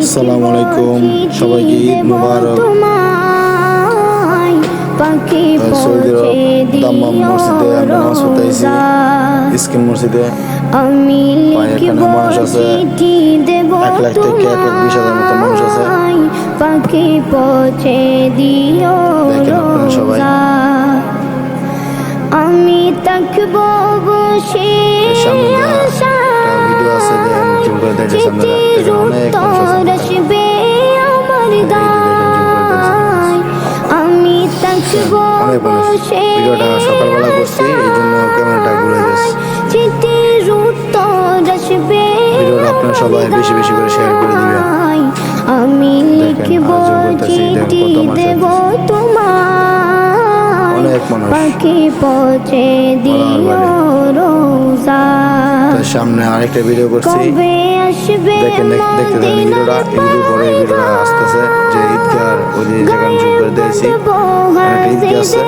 আসসালামু আলাইকুম সবাইকে ঈদ মুবারক পাখি সৌদি আরব দাম্মাম মসজিদে আমরা নামাজ আইছি মসজিদে এখানে মানুষ আছে। দেব এক লাখ থেকে এক লাখ বিশ হাজার মতো মানুষ আছে। পাখি পৌঁছে দিও সবাই। আমি থাকব বসে ভিডিও আছে দেখেন আমি থাকব অনেক মানুষ ভিডিওটা সকালবেলা করছি এই জন্য ক্যামেরাটা ঘুরে গেছে চিঠির উত্তর আসবে ভিডিওটা আপনারা সবাই বেশি বেশি করে শেয়ার করে দিবেন। আমি লিখব চিঠি দেব তোমার অনেক মানুষ। পাখি পৌঁছে দিও রোজা। সামনে আরেকটা ভিডিও করছি। দেখেন দেখ- দেখতে থাকেন ভিডিওটা এই ভিডিও পরে ভিডিওটা আসতেছে যে ঈদগার ওই যে যেখানে জুম করে দিয়েছি। আছে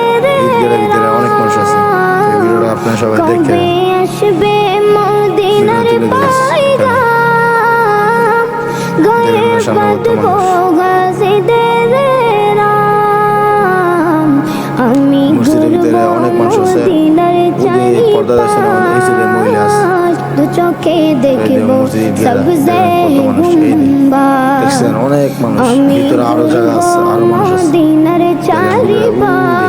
ঈদগাহের ভিতরে অনেক মানুষ আছে এই ভিডিওটা আপনারা সবাই কবে আসবে মদিনার। পায়গাম গায়ে বাঁধবো। গাছিদের রাম আমি অনেক মানুষ আছে। পর্দা এই মহিলা। চোখে দেখব সবজে অনেক মানুষ ভিতরে আরও জায়গা আছে আরও মানুষ আছে দেখেন, চারিপাশ